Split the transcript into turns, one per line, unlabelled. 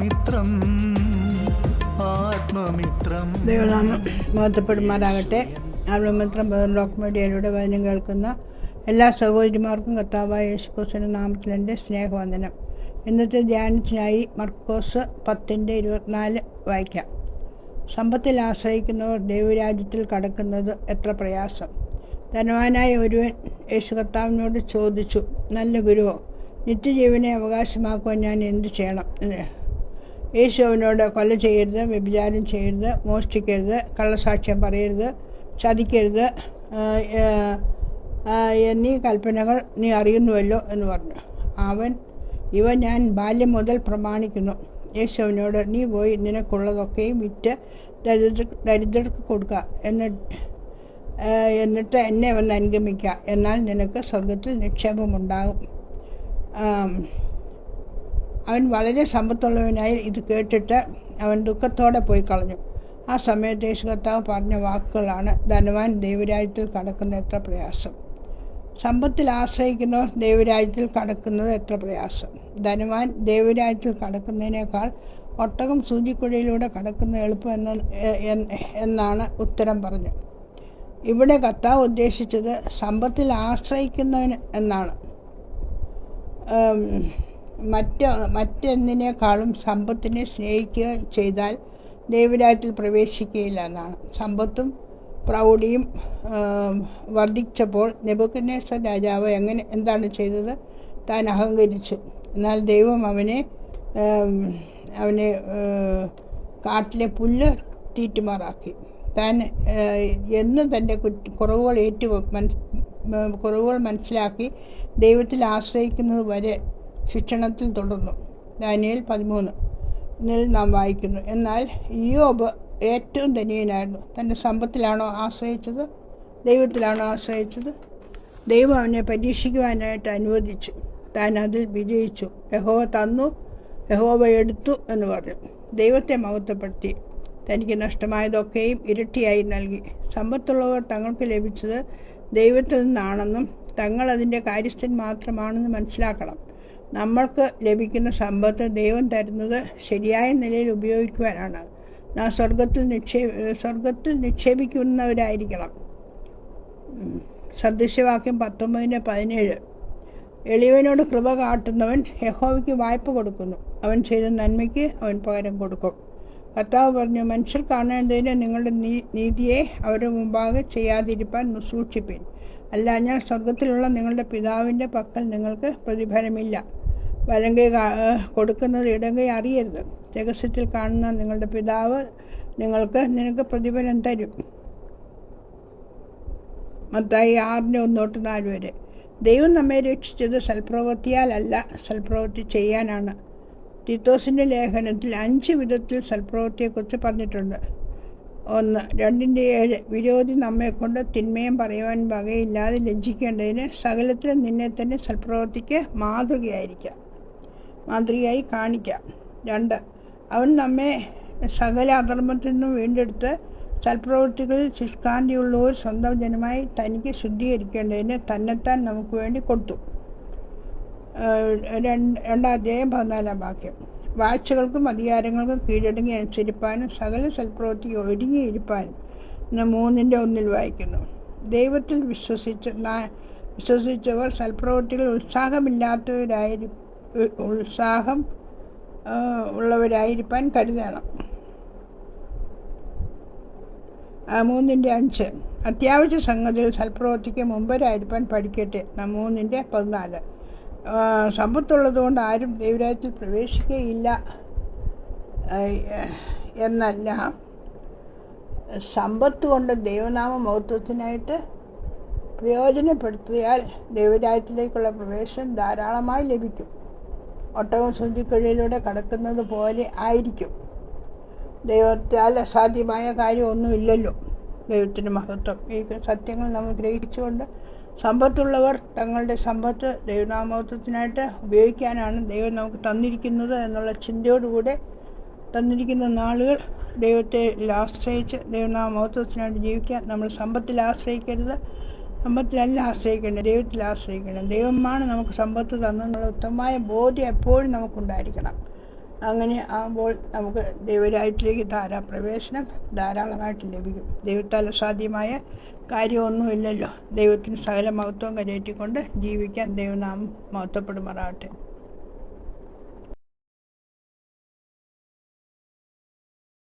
ആത്മമിത്രം ആത്മമിത്രം.
ദൈവനാമം മഹത്വപ്പെടുമാറാകട്ടെ. ആത്മമിത്രം ഡോക്ടർ മീഡിയയിലൂടെ വചനം കേൾക്കുന്ന എല്ലാ സഹോദരിമാർക്കും കർത്താവായ യേശുക്രിസ്തുവിന്റെ നാമത്തിൽ എന്റെ സ്നേഹവന്ദനം. ഇന്നത്തെ ധ്യാനത്തിനായി മർക്കോസ് പത്തിന്റെ ഇരുപത്തിനാല് വായിക്കാം. സമ്പത്തിൽ ആശ്രയിക്കുന്നവർ ദൈവരാജ്യത്തിൽ കടക്കുന്നത് എത്ര പ്രയാസം. ധനവാനായ ഒരുവൻ യേശു കർത്താവിനോട് ചോദിച്ചു നല്ല ഗുരുവോ നിത്യജീവനെ അവകാശമാക്കുവാൻ ഞാൻ എന്തു ചെയ്യണം? യേശു അവനോട് കൊല ചെയ്യരുത് വ്യഭിചാരം ചെയ്യരുത് മോഷ്ടിക്കരുത് കള്ളസാക്ഷ്യം പറയരുത് ചതിക്കരുത് എന്നീ കൽപ്പനകൾ നീ അറിയുന്നുവല്ലോ എന്ന് പറഞ്ഞു. അവൻ ഇവ ഞാൻ ബാല്യം മുതൽ പ്രമാണിക്കുന്നു. യേശുവിനോട് നീ പോയി നിനക്കുള്ളതൊക്കെയും വിറ്റ് ദരിദ്ര ദരിദ്രർക്ക് കൊടുക്കുക എന്നിട്ട് എന്നിട്ട് എന്നെ വന്ന് അനുഗമിക്കുക എന്നാൽ നിനക്ക് സ്വർഗത്തിൽ നിക്ഷേപമുണ്ടാകും. അവൻ വളരെ സമ്പത്തുള്ളവനായി ഇത് കേട്ടിട്ട് അവൻ ദുഃഖത്തോടെ പോയി കളഞ്ഞു. ആ സമയത്ത് യേശു കർത്താവ് പറഞ്ഞ വാക്കുകളാണ് ധനവാൻ ദൈവരാജ്യത്തിൽ കടക്കുന്ന എത്ര പ്രയാസം. സമ്പത്തിൽ ആശ്രയിക്കുന്നവർ ദൈവരാജ്യത്തിൽ കടക്കുന്നത് എത്ര പ്രയാസം. ധനവാൻ ദൈവരാജ്യത്തിൽ കടക്കുന്നതിനേക്കാൾ ഒട്ടകം സൂചിക്കുഴയിലൂടെ കടക്കുന്ന എളുപ്പം എന്ന എന്നാണ് ഉത്തരം പറഞ്ഞത്. ഇവിടെ കർത്താവ് ഉദ്ദേശിച്ചത് സമ്പത്തിൽ ആശ്രയിക്കുന്നവന് എന്നാണ്. മറ്റ് മറ്റെന്തിനേക്കാളും സമ്പത്തിനെ സ്നേഹിക്കുക ചെയ്താൽ ദൈവരാജ്യത്തിൽ പ്രവേശിക്കുകയില്ല എന്നാണ്. സമ്പത്തും പ്രൗഢിയും വർദ്ധിച്ചപ്പോൾ നെബുക്കനേശ്വർ രാജാവ് എങ്ങനെ എന്താണ് ചെയ്തത്? താൻ അഹങ്കരിച്ചു. എന്നാൽ ദൈവം അവനെ അവനെ കാട്ടിലെ പുല്ല് തീറ്റുമാറാക്കി. താൻ എന്നും തന്റെ കുറവുകൾ ഏറ്റു കുറവുകൾ മനസ്സിലാക്കി ദൈവത്തിൽ ആശ്രയിക്കുന്നത് വരെ ശിക്ഷണത്തിൽ തുടർന്നു. ദാനിയൽ പതിമൂന്ന് എന്നിൽ നാം വായിക്കുന്നു എന്നാൽ യോബ് ഏറ്റവും ധനിയനായിരുന്നു. തന്റെ സമ്പത്തിലാണോ ആശ്രയിച്ചത്? ദൈവത്തിലാണോ ആശ്രയിച്ചത്? ദൈവം അവനെ പരീക്ഷിക്കുവാനായിട്ട് അനുവദിച്ചു. താൻ അതിൽ വിജയിച്ചു. യഹോവ തന്നു യഹോവ എടുത്തു എന്ന് പറഞ്ഞു. ദൈവത്തെ മഹത്വപ്പെടുത്തി. തനിക്ക് നഷ്ടമായതൊക്കെയും ഇരട്ടിയായി നൽകി. സമ്പത്തുള്ളവർ തങ്ങൾക്ക് ലഭിച്ചത് ദൈവത്തിൽ നിന്നാണെന്നും തങ്ങൾ അതിന്റെ കാര്യസ്ഥൻ മാത്രമാണെന്ന് മനസ്സിലാക്കണം. നമ്മൾക്ക് ലഭിക്കുന്ന സമ്പത്ത് ദൈവം തരുന്നത് ശരിയായ നിലയിൽ ഉപയോഗിക്കുവാനാണ്. നാം സ്വർഗത്തിൽ നിക്ഷേ സ്വർഗത്തിൽ നിക്ഷേപിക്കുന്നവരായിരിക്കണം. സദൃശ്യവാക്യം പത്തൊമ്പതിന്റെ പതിനേഴ്. എളിയവനോട് കൃപ കാട്ടുന്നവൻ യഹോവയ്ക്ക് വായ്പ കൊടുക്കുന്നു. അവൻ ചെയ്ത നന്മയ്ക്ക് അവൻ പകരം കൊടുക്കും. കർത്താവ് പറഞ്ഞു മനുഷ്യർ കാണേണ്ടതിന് നിങ്ങളുടെ നീതിയെ അവരുടെ മുമ്പാകെ ചെയ്യാതിരിപ്പാൻ സൂക്ഷിപ്പിൻ. അല്ല ഞാൻ സ്വർഗത്തിലുള്ള നിങ്ങളുടെ പിതാവിന്റെ പക്കൽ നിങ്ങൾക്ക് പ്രതിഫലമില്ല. വലങ്കൈ കൊടുക്കുന്നത് ഇടങ്കൈ അറിയരുത്. രഹസ്യത്തിൽ കാണുന്ന നിങ്ങളുടെ പിതാവ് നിങ്ങൾക്ക് നിനക്ക് പ്രതിഫലം തരും. മത്തായി ആറിന്റെ ഒന്നോട്ട് നാല് വരെ. ദൈവം നമ്മെ രക്ഷിച്ചത് സൽപ്രവൃത്തിയാലല്ല സൽപ്രവൃത്തി ചെയ്യാനാണ്. ടിത്തോസിന്റെ ലേഖനത്തിൽ അഞ്ച് വിധത്തിൽ സൽപ്രവൃത്തിയെക്കുറിച്ച് പറഞ്ഞിട്ടുണ്ട്. ഒന്ന് രണ്ടിന്റെ ഏഴ് വിരോധി നമ്മെക്കൊണ്ട് തിന്മയും പറയുവാൻ വകയില്ലാതെ ലജ്ജിക്കേണ്ടതിന് സകലത്തിലും നിന്നെ തന്നെ സൽപ്രവൃത്തിക്ക് മാതൃകയായിരിക്കാം. മാതൃകയായി കാണിക്കാം. രണ്ട് അവൻ നമ്മെ സകല അധർമ്മത്തിൽ നിന്നും വീണ്ടെടുത്ത് സൽപ്രവൃത്തികളിൽ ശുഷ്കാന്തിയുള്ള ഒരു സ്വന്തം ജനമായി തനിക്ക് ശുദ്ധീകരിക്കേണ്ടതിന് തന്നെത്താൻ നമുക്ക് വേണ്ടി കൊടുത്തു. രണ്ട് രണ്ടാധ്യായം പതിനാലാം വാക്യം. വാഴ്ചകൾക്കും അധികാരങ്ങൾക്കും കീഴടങ്ങി അനുസരിപ്പാനും സകല സൽപ്രവൃത്തി ഒരുങ്ങിയിരിപ്പാനും ഇന്ന് മൂന്നിന്റെ ഒന്നിൽ വായിക്കുന്നു. ദൈവത്തിൽ വിശ്വസിച്ച് വിശ്വസിച്ചവർ സൽപ്രവൃത്തികൾ ഉത്സാഹമില്ലാത്തവരായി ഉത്സാഹം ഉള്ളവരായിരിക്കാൻ കരുതണം. മൂന്നിന്റെ അഞ്ച്. അത്യാവശ്യ സംഗതിയിൽ സൽപ്രവർത്തിക്ക് മുമ്പരായിരിക്കാൻ പഠിക്കട്ടെ. മൂന്നിന്റെ പതിനാല്. സമ്പത്തുള്ളതുകൊണ്ട് ആരും ദൈവരാജ്യത്തിൽ പ്രവേശിക്കുകയില്ല. എന്നല്ല. സമ്പത്ത് കൊണ്ട് ദൈവനാമ മഹത്വത്തിനായിട്ട് പ്രയോജനപ്പെടുത്തിയാൽ ദൈവരാജ്യത്തിലേക്കുള്ള പ്രവേശനം ധാരാളമായി ലഭിക്കും. ഒട്ടകം സൂചിക്കുഴയിലൂടെ കടക്കുന്നത് പോലെ ആയിരിക്കും. ദൈവത്താൽ അസാധ്യമായ കാര്യമൊന്നുമില്ലല്ലോ ദൈവത്തിന്റെ മഹത്വം. ഈ സത്യങ്ങൾ നമ്മൾ ഗ്രഹിച്ചുകൊണ്ട് സമ്പത്തുള്ളവർ തങ്ങളുടെ സമ്പത്ത് ദൈവനാമത്വത്തിനായിട്ട് ഉപയോഗിക്കാനാണ് ദൈവം നമുക്ക് തന്നിരിക്കുന്നത് എന്നുള്ള ചിന്തയോടുകൂടെ തന്നിരിക്കുന്ന നാളുകൾ ദൈവത്തെ ആശ്രയിച്ച് ദൈവനാമത്വത്തിനായിട്ട് ജീവിക്കാൻ നമ്മൾ സമ്പത്തിൽ ആശ്രയിക്കരുത്. സമ്പത്തിലല്ല ആശ്രയിക്കേണ്ടത് ദൈവത്തിൽ ആശ്രയിക്കണം. ദൈവമാണ് നമുക്ക് സമ്പത്ത് തന്നെന്നുള്ള ഉത്തമമായ ബോധ്യം എപ്പോഴും നമുക്കുണ്ടായിരിക്കണം. അങ്ങനെ ആകുമ്പോൾ നമുക്ക് ദൈവരാജ്യത്തിലേക്ക് ധാരാ പ്രവേശനം ധാരാളമായിട്ട് ലഭിക്കും. ദൈവത്താൽ അസാധ്യമായ കാര്യമൊന്നുമില്ലല്ലോ. ദൈവത്തിന് സകല മഹത്വം കരയേറ്റിക്കൊണ്ട് ജീവിക്കാൻ ദൈവനാമം മഹത്വപ്പെടുമാറാകട്ടെ.